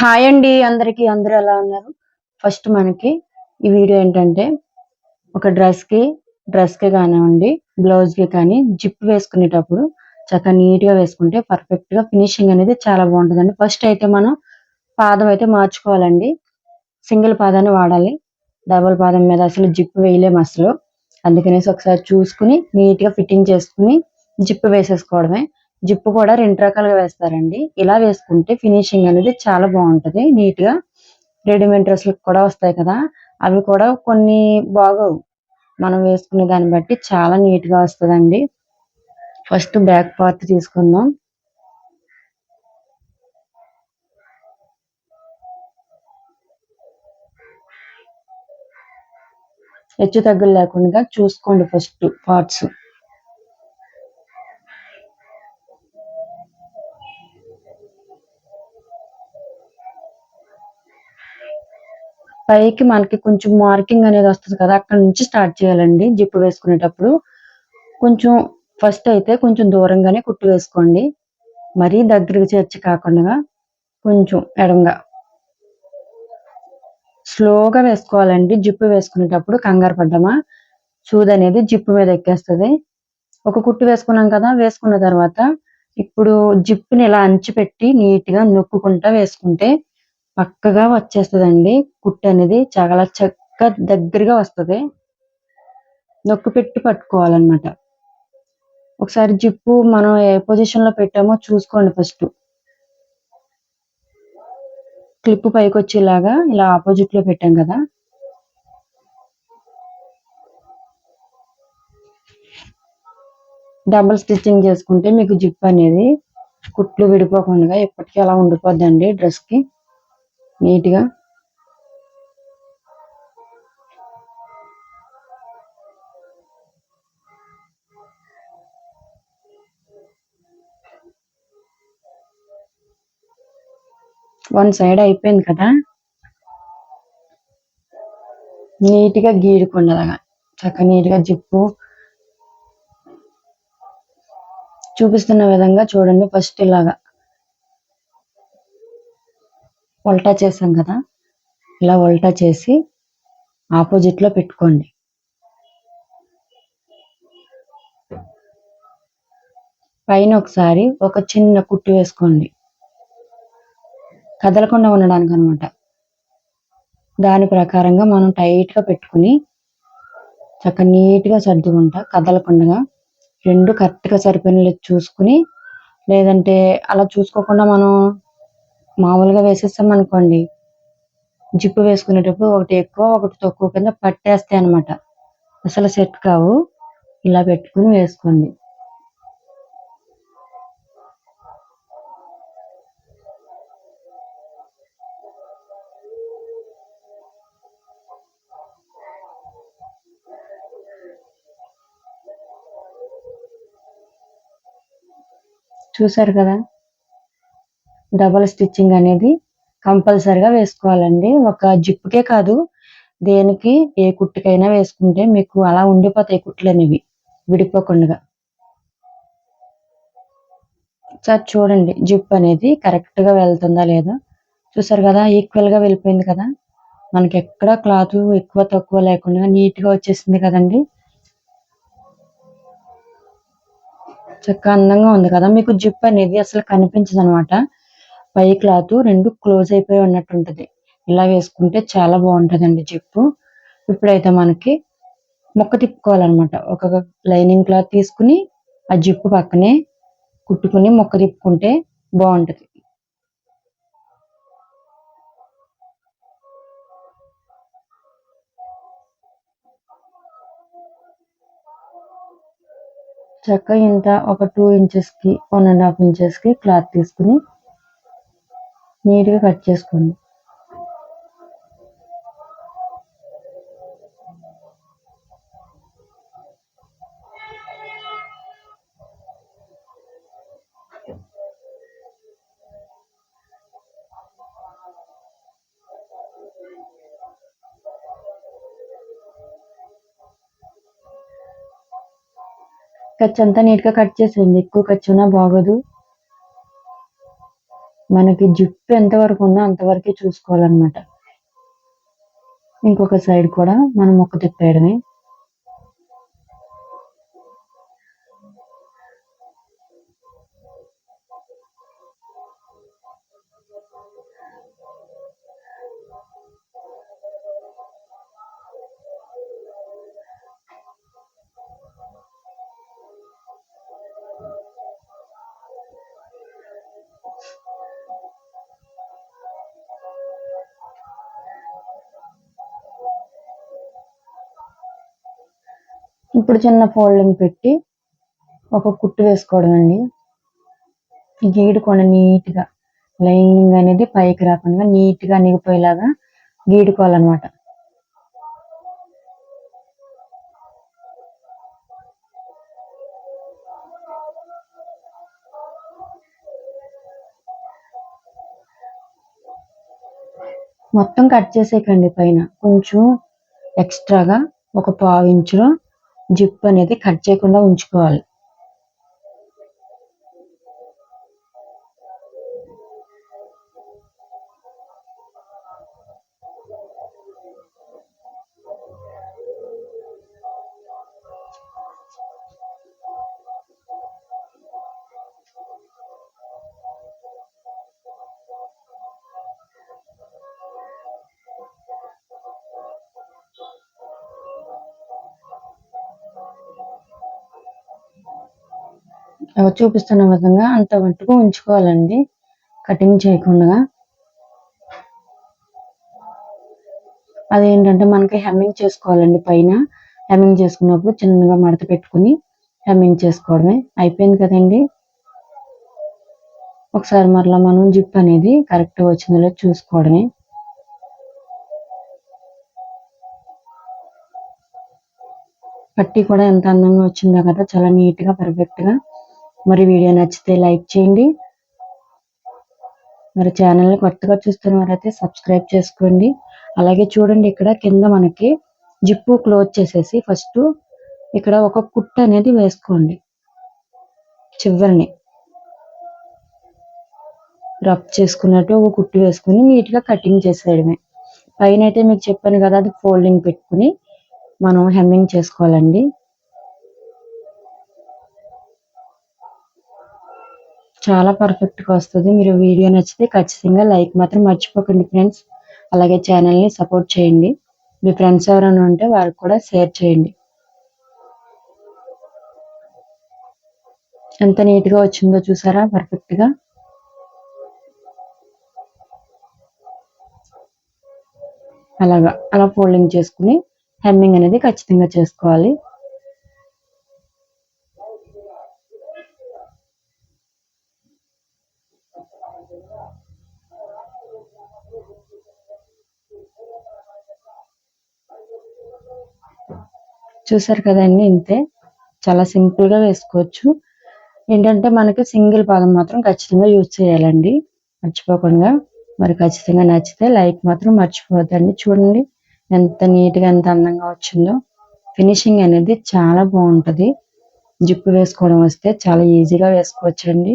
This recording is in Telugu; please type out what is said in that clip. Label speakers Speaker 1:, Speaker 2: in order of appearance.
Speaker 1: హాయ్ అండి అందరికి అందరూ ఎలా ఉన్నారు? ఫస్ట్ మనకి ఈ వీడియో ఏంటంటే ఒక డ్రెస్కి డ్రెస్కి కానివ్వండి బ్లౌజ్కి కానీ జిప్ వేసుకునేటప్పుడు చక్కగా నీట్గా వేసుకుంటే పర్ఫెక్ట్గా ఫినిషింగ్ అనేది చాలా బాగుంటుందండి. ఫస్ట్ అయితే మనం పాదం అయితే మార్చుకోవాలండి. సింగిల్ పాదాన్ని వాడాలి. డబుల్ పాదం మీద అసలు జిప్ వేయలేము అసలు. అందుకనేసి ఒకసారి చూసుకుని నీట్గా ఫిట్టింగ్ చేసుకుని జిప్ వేసేసుకోవడమే. జిప్పు కూడా రెండు రకాలుగా వేస్తారండి. ఇలా వేసుకుంటే ఫినిషింగ్ అనేది చాలా బాగుంటది. నీట్గా రెడీమేడ్ డ్రెస్సులు కూడా వస్తాయి కదా. అవి కూడా కొన్ని బాగోవు మనం వేసుకునే దాన్ని బట్టి చాలా నీట్గా వస్తదండి. ఫస్ట్ బ్యాక్ పార్ట్ తీసుకుందాం. హెచ్చు తగ్గులు లేకుండా చూసుకోండి ఫస్ట్ పార్ట్స్. పైకి మనకి కొంచెం మార్కింగ్ అనేది వస్తుంది కదా అక్కడ నుంచి స్టార్ట్ చేయాలండి జిప్పు వేసుకునేటప్పుడు. కొంచెం ఫస్ట్ అయితే కొంచెం దూరంగానే కుట్టు వేసుకోండి. మరీ దగ్గరకు చేర్చి కాకుండా కొంచెం ఎడంగా. స్లోగా వేసుకోవాలండి జిప్పు వేసుకునేటప్పుడు కంగారు పడ్డమా. సూది అనేది జిప్పు మీద ఎక్కేస్తుంది. ఒక కుట్టు వేసుకున్నాం కదా వేసుకున్న తర్వాత ఇప్పుడు జిప్పుని ఇలా అంచిపెట్టి నీట్గా నొక్కుకుంటా వేసుకుంటే పక్కగా వచ్చేస్తుందండి. కుట్టు అనేది చాలా చక్కగా దగ్గరగా వస్తది. నొక్కు పెట్టి పట్టుకోవాలన్నమాట. ఒకసారి జిప్పు మనం ఏ పొజిషన్లో పెట్టామో చూసుకోండి ఫస్ట్. క్లిప్ పైకి వచ్చేలాగా ఇలా ఆపోజిట్లో పెట్టాం కదా. డబుల్ స్టిచ్చింగ్ చేసుకుంటే మీకు జిప్ అనేది కుట్లు విడిపోకుండా ఎప్పటికీ అలా ఉండిపోద్దండి డ్రెస్ నీట్గా. నీట్గా వన్ సైడ్ అయిపోయింది కదా. నీట్గా గీరుకోండి అలాగా చక్క నీట్గా జిప్పు. చూపిస్తున్న విధంగా చూడండి ఫస్ట్ ఇలాగా. ఉల్టా చేసాం కదా? ఇలా ఉల్టా చేసి ఆపోజిట్లో పెట్టుకోండి. పైన ఒకసారి ఒక చిన్న కుట్టు వేసుకోండి. కదలకుండా ఉండడానికి అనమాట దాని ప్రకారంగా మనం టైట్గా పెట్టుకుని చక్క నీట్గా సర్దుకుంటా కదలకుండా రెండు కరెక్ట్గా సరిపోయిన చూసుకుని లేదంటే అలా చూసుకోకుండా మనం మామూలుగా వేసేస్తాం అనుకోండి జిప్పు వేసుకునేటప్పుడు ఒకటి ఎక్కువ ఒకటి తక్కువ కింద పట్టేస్తాయి అనమాట అసలు సెట్ కావు. ఇలా పెట్టుకుని వేసుకోండి. చూసారు కదా? డబల్ స్టిచ్చింగ్ అనేది కంపల్సరిగా వేసుకోవాలండి. ఒక జిప్పుకే కాదు దేనికి ఏ కుట్టుకైనా వేసుకుంటే మీకు అలా ఉండిపోతాయి కుట్లు అనేవి విడిపోకుండా. సార్ చూడండి జిప్ అనేది కరెక్ట్గా వెళ్తుందా లేదా? చూసారు కదా ఈక్వల్గా వెళ్ళిపోయింది కదా. మనకి ఎక్కడ క్లాత్ ఎక్కువ తక్కువ లేకుండా నీట్గా వచ్చేసింది కదండి. చక్కగా అందంగా ఉంది కదా. మీకు జిప్ అనేది అసలు కనిపించదు అనమాట పై క్లాత్ రెండు క్లోజ్ అయిపోయి ఉన్నట్టు ఉంటది ఇలా వేసుకుంటే చాలా బాగుంటదండి జిప్పు. ఇప్పుడైతే మనకి మొక్క తిప్పుకోవాలన్నమాట. ఒక లైనింగ్ క్లాత్ తీసుకుని ఆ జిప్పు పక్కనే కుట్టుకుని మొక్క తిప్పుకుంటే బాగుంటది. చక్కగా ఇంత ఒక టూ ఇంచెస్కి వన్ అండ్ హాఫ్ ఇంచెస్కి క్లాత్ తీసుకుని నీట్గా కట్ చేసుకోండి. ఖర్చు అంతా నీట్గా కట్ చేసేయండి. ఎక్కువ ఖర్చు బాగోదు. మనకి జిప్ ఎంత వరకు ఉందో అంతవరకే చూసుకోవాలన్నమాట. ఇంకొక సైడ్ కూడా మనం మొక్క తిప్పేయడమే. ఇప్పుడు చిన్న ఫోల్డింగ్ పెట్టి ఒక కుట్టు వేసుకోవడం అండి. ఈ గీడుకోండి నీట్గా లైనింగ్ అనేది పైకి రాకుండా నీట్గా నిగిపోయేలాగా గీడుకోవాలన్నమాట. మొత్తం కట్ చేసేయకండి పైన. కొంచెం ఎక్స్ట్రాగా ఒక పావు ఇంచులో జిప్ అనేది కట్ చేయకుండా ఉంచుకోవాలి. చూపిస్తున్న విధంగా అంత మట్టుకు ఉంచుకోవాలండి. కటింగ్ చేయకుండా. అదేంటంటే మనకి హెమ్మింగ్ చేసుకోవాలండి పైన. హెమ్మింగ్ చేసుకున్నప్పుడు చిన్నగా మడత పెట్టుకుని హెమ్మింగ్ చేసుకోవడమే. అయిపోయింది కదండి. ఒకసారి మరలా మనం జిప్ అనేది కరెక్ట్ వచ్చిందో చూసుకోవడమే. పట్టి కూడా ఎంత అందంగా వచ్చిందో కదా చాలా నీట్గా పర్ఫెక్ట్గా మరి వీడియో నచ్చితే లైక్ చేయండి. మరి ఛానల్ని కొత్తగా చూస్తున్న వారైతే సబ్స్క్రైబ్ చేసుకోండి. అలాగే చూడండి ఇక్కడ కింద మనకి జిప్పు క్లోజ్ చేసేసి ఫస్ట్ ఇక్కడ ఒక కుట్ట అనేది వేసుకోండి. చివరిని రబ్ చేసుకున్నట్టు ఒక కుట్టు వేసుకుని నీట్గా కటింగ్ చేసేయడమే. పైన అయితే మీకు చెప్పాను కదా అది ఫోల్డింగ్ పెట్టుకుని మనం హెమ్మింగ్ చేసుకోవాలండి. చాలా పర్ఫెక్ట్గా వస్తుంది. మీరు వీడియో నచ్చితే ఖచ్చితంగా లైక్ మాత్రం మర్చిపోకండి ఫ్రెండ్స్ అలాగే ఛానల్ని సపోర్ట్ చేయండి. మీ ఫ్రెండ్స్ ఎవరైనా ఉంటే వారికి కూడా షేర్ చేయండి. ఎంత నీట్గా వచ్చిందో చూసారా? పర్ఫెక్ట్గా అలాగా. అలా ఫోల్డింగ్ చేసుకుని హెమ్మింగ్ అనేది ఖచ్చితంగా చేసుకోవాలి. చూసారు కదండి ఇంతే. చాలా సింపుల్గా వేసుకోవచ్చు. ఏంటంటే మనకి సింగిల్ పాదం మాత్రం ఖచ్చితంగా యూజ్ చేయాలండి. మర్చిపోకుండా. మరి ఖచ్చితంగా నచ్చితే లైక్ మాత్రం మర్చిపోవద్దండి. చూడండి ఎంత నీట్గా ఎంత అందంగా వచ్చిందో. ఫినిషింగ్ అనేది చాలా బాగుంటుంది. జిప్పు వేసుకోవడం వస్తే చాలా ఈజీగా వేసుకోవచ్చండి.